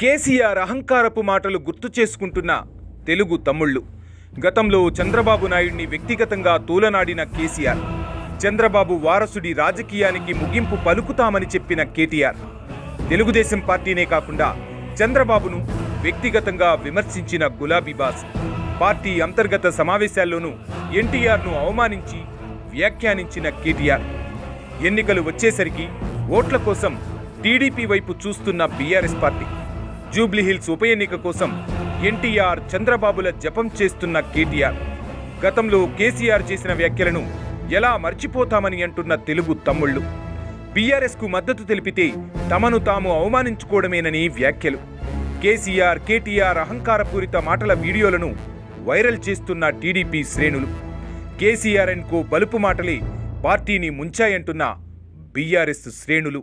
కేసీఆర్ అహంకారపు మాటలు గుర్తు చేసుకుంటున్న తెలుగు తమ్ముళ్ళు. గతంలో చంద్రబాబు నాయుడిని వ్యక్తిగతంగా తూలనాడిన కేసీఆర్. చంద్రబాబు వారసుడి రాజకీయానికి ముగింపు పలుకుతామని చెప్పిన కేటీఆర్. తెలుగుదేశం పార్టీనే కాకుండా చంద్రబాబును వ్యక్తిగతంగా విమర్శించిన గులాబీ బాస్. పార్టీ అంతర్గత సమావేశాల్లోనూ ఎన్టీఆర్ను అవమానించి వ్యాఖ్యానించిన కేటీఆర్. ఎన్నికలు వచ్చేసరికి ఓట్ల కోసం టీడీపీ వైపు చూస్తున్న బీఆర్ఎస్ పార్టీ. జూబ్లీహిల్స్ ఉప ఎన్నిక కోసం ఎన్టీఆర్ చంద్రబాబుల జపం చేస్తున్న కేటీఆర్. గతంలో కేసీఆర్ చేసిన వ్యాఖ్యలను ఎలా మర్చిపోతామని అంటున్న తెలుగు తమ్ముళ్ళు. బీఆర్ఎస్కు మద్దతు తెలిపితే తమను తాము అవమానించుకోవడమేనని వ్యాఖ్యలు. కేసీఆర్ కేటీఆర్ అహంకారపూరిత మాటల వీడియోలను వైరల్ చేస్తున్న టీడీపీ శ్రేణులు. కేసీఆర్ అండ్ కో బలుపు మాటలే పార్టీని ముంచాయంటున్న బీఆర్ఎస్ శ్రేణులు.